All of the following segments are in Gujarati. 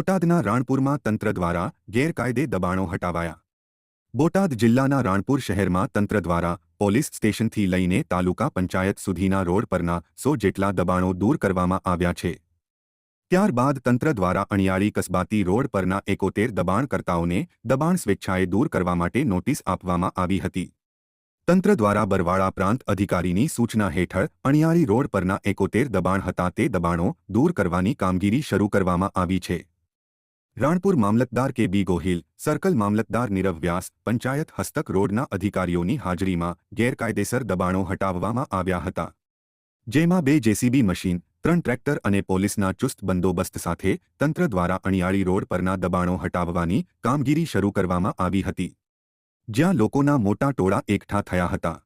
બોટાદના રાણપુરમાં તંત્ર દ્વારા ગેરકાયદે દબાણો હટાવાયા. બોટાદ જિલ્લાના રાણપુર શહેરમાં તંત્ર દ્વારા પોલીસ સ્ટેશનથી લઈને તાલુકા પંચાયત સુધીના રોડ પરના સો જેટલા દબાણો દૂર કરવામાં આવ્યા છે. ત્યારબાદ તંત્ર દ્વારા અણિયાળી કસબાતી રોડ પરના એકોતેર દબાણકર્તાઓને દબાણ સ્વેચ્છાએ દૂર કરવા માટે નોટિસ આપવામાં આવી હતી. તંત્ર દ્વારા બરવાળા પ્રાંત અધિકારીની સૂચના હેઠળ અણિયાળી રોડ પરના એકોતેર દબાણ હતા તે દબાણો દૂર કરવાની કામગીરી શરૂ કરવામાં આવી છે. રાણપુર મામલતદાર કે બી ગોહિલ, સર્કલ મામલતદાર નીરવ વ્યાસ, પંચાયત હસ્તક રોડના અધિકારીઓની હાજરીમાં ગેરકાયદેસર દબાણો હટાવવામાં આવ્યા હતા. જેમાં બે જેસીબી મશીન, ત્રણ ટ્રેક્ટર અને પોલીસના ચુસ્ત બંદોબસ્ત સાથે તંત્ર દ્વારા અણિયાળી રોડ પરના દબાણો હટાવવાની કામગીરી શરૂ કરવામાં આવી હતી. જ્યાં લોકોના મોટા ટોળા એકઠા થયા હતા.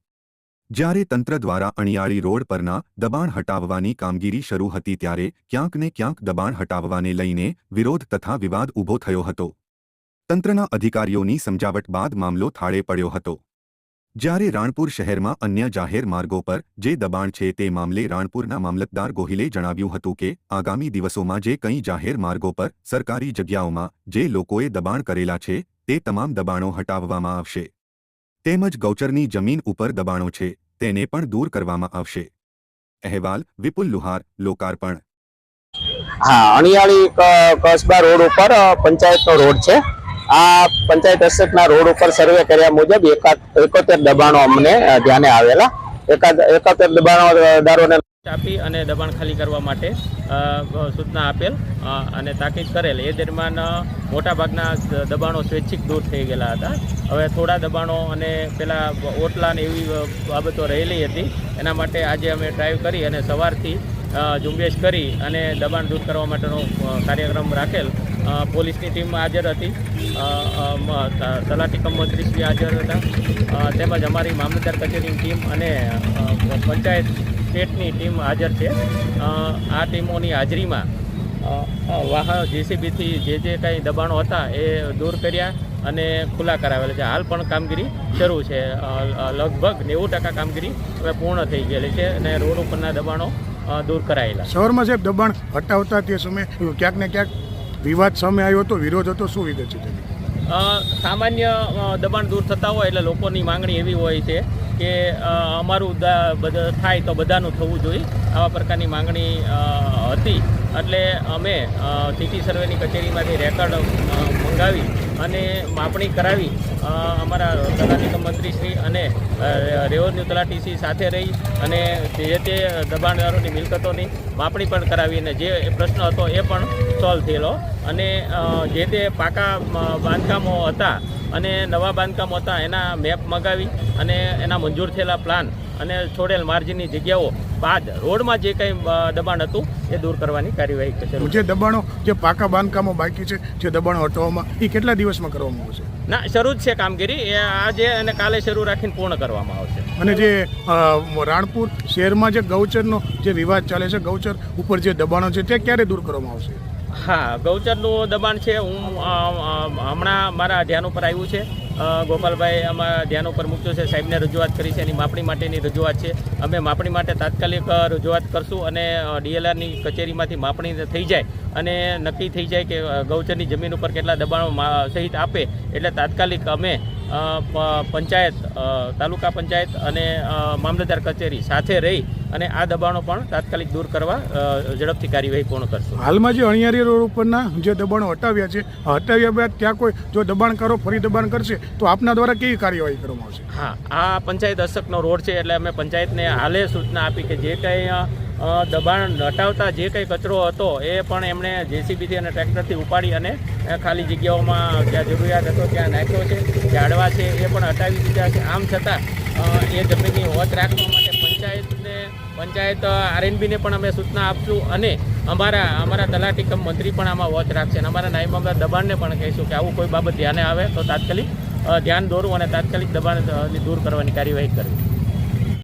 જ્યારે તંત્ર દ્વારા અણિયાળી રોડ પરના દબાણ હટાવવાની કામગીરી શરૂ હતી ત્યારે ક્યાંક ને ક્યાંક દબાણ હટાવવાને લઈને વિરોધ તથા વિવાદ ઊભો થયો હતો. તંત્રના અધિકારીઓની સમજાવટ બાદ મામલો થાળે પડ્યો હતો. જ્યારે રાણપુર શહેરમાં અન્ય જાહેર માર્ગો પર જે દબાણ છે તે મામલે રાણપુરના મામલતદાર ગોહિલે જણાવ્યું હતું કે, આગામી દિવસોમાં જે કંઈ જાહેર માર્ગો પર સરકારી જગ્યાઓમાં જે લોકોએ દબાણ કરેલા છે, તે તમામ દબાણો હટાવવામાં આવશે. તેમજ ગૌચરની જમીન ઉપર દબાણો છે, તેને પણ દૂર કરવામાં આવશે. અહેવાલ, વિપુલ લુહાર, લોકાર્પણ. હા, અણિયાળી કસબા રોડ ઉપર પંચાયતનો રોડ છે. આ પંચાયત અસેટના રોડ ઉપર સર્વે કર્યા મુજબ એકાદ, એકોતેર દબાણો અમને ધ્યાને આવેલા. એકાદ, એકોતેર દબાણોદારોને આપી અને દબાણ ખાલી કરવા માટે સૂચના આપેલ અને તાકીદ કરેલ. એ દરમિયાન મોટાભાગના દબાણો સ્વૈચ્છિક દૂર થઈ ગયેલા હતા. હવે થોડા દબાણો અને પેલા ઓટલા ને એવી બાબતો રહેલી હતી. એના માટે આજે અમે ડ્રાઈવ કરી અને સવારથી ઝુંબેશ કરી અને દબાણ દૂર કરવા માટેનો કાર્યક્રમ રાખેલ. પોલીસની ટીમ હાજર હતી. તલાટી કમ હાજર હતા. તેમજ અમારી મામલતદાર કચેરીની ટીમ અને પંચાયત સ્ટેટની ટીમ હાજર છે. આ ટીમોની હાજરીમાં વાહ જેસીબીથી જે જે કંઈ દબાણો હતા એ દૂર કર્યા અને ખુલ્લા કરાવેલા છે. હાલ પણ કામગીરી શરૂ છે. લગભગ નેવું ટકા કામગીરી હવે પૂર્ણ થઈ ગયેલી છે અને રોડ ઉપરના દબાણો દૂર કરાયેલા. શહેરમાં સાહેબ દબાણ હટાવતા તે સમયે ક્યાંક ને ક્યાંક વિવાદ સામે આવ્યો હતો વિરોધ હતો શું વિગત છે સામાન્ય દબાણ દૂર થતા હોય એટલે લોકોની માંગણી એવી હોય છે કે અમારું બધા, થાય તો બધાનું થવું જોઈએ આવા પ્રકારની માંગણી હતી. એટલે અમે સિટી સર્વેની કચેરીમાંથી રેકર્ડ મંગાવી અને માપણી કરાવી અમારા તલાટી મંત્રી મંત્રીશ્રી અને રેવન્યુ તલાટીશ્રી સાથે રહી અને જે તે દબાણદારોની મિલકતોની માપણી પણ કરાવી અને જે પ્રશ્ન હતો એ પણ સોલ્વ થયેલો. અને જે તે પાકા બાંધકામો હતા અને નવા બાંધકામો હતા એના મેપ મગાવી અને એના મંજૂર થયેલા પ્લાન અને છોડેલ માર્જિનની જગ્યાઓ બાદ રોડમાં જે કંઈ દબાણ હતું એ દૂર કરવાની કાર્યવાહી શરૂ જે દબાણો જે પાકા બાંધકામો બાકી છે જે દબાણો હટાવવામાં એ કેટલા દિવસમાં કરવામાં આવશે? ના શરૂ જ છે કામગીરી. એ આજે અને કાલે શરૂ રાખીને પૂર્ણ કરવામાં આવશે. અને જે રાણપુર શહેરમાં જે ગૌચરનો જે વિવાદ ચાલે છે ગૌચર ઉપર જે દબાણો છે તે ક્યારે દૂર કરવામાં આવશે? હા, ગૌચરનું દબાણ છે. હું હમણાં મારા ધ્યાન ઉપર આવ્યું છે. ગોપાલભાઈ અમારા ધ્યાન ઉપર મૂક્યું છે. સાહેબને રજૂઆત કરી છે. એની માપણી માટેની રજૂઆત છે. અમે માપણી માટે તાત્કાલિક રજૂઆત કરશું અને ડીએલઆરની કચેરીમાંથી માપણી થઈ જાય. અને નક્કી થઈ જાય કે ગૌચરની જમીન ઉપર કેટલા દબાણો સહિત આપે. એટલે તાત્કાલિક અમે પંચાયત તાલુકા પંચાયત અને મામલતદાર કચેરી સાથે રહી અને આ દબાણો પણ તાત્કાલિક દૂર કરવા ઝડપથી કાર્યવાહી પૂર્ણ કરશું. હાલમાં જે અણિયારી રોડ ઉપરના જે દબાણો હટાવ્યા છે હટાવ્યા બાદ ત્યાં કોઈ જો દબાણ કરો ફરી દબાણ કરશે તો આપના દ્વારા કેવી કાર્યવાહી કરવામાં આવશે? હા આ પંચાયત અશકનો રોડ છે એટલે અમે પંચાયતને હાલે સૂચના આપી કે જે કંઈ દબાણ હટાવતા જે કંઈ કચરો હતો એ પણ એમણે જેસીબીથી અને ટ્રેક્ટરથી ઉપાડી અને ખાલી જગ્યાઓમાં જ્યાં જરૂરિયાત હતો ત્યાં નાખ્યો છે. ઝાડવા છે એ પણ હટાવી દીધા છે. આમ છતાં એ જમીનની હોત રાખવા માટે પંચાયતને, પંચાયત આરએનબીને પણ અમે સૂચના આપશું અને અમારા અમારા તલાટી કમ મંત્રી પણ આમાં વોચ રાખશે અને અમારા નાયબ મામલા દબાણને પણ કહીશું કે આવું કોઈ બાબત ધ્યાને આવે તો તાત્કાલિક ધ્યાન દોરવું અને તાત્કાલિક દબાણ દૂર કરવાની કાર્યવાહી કરવી.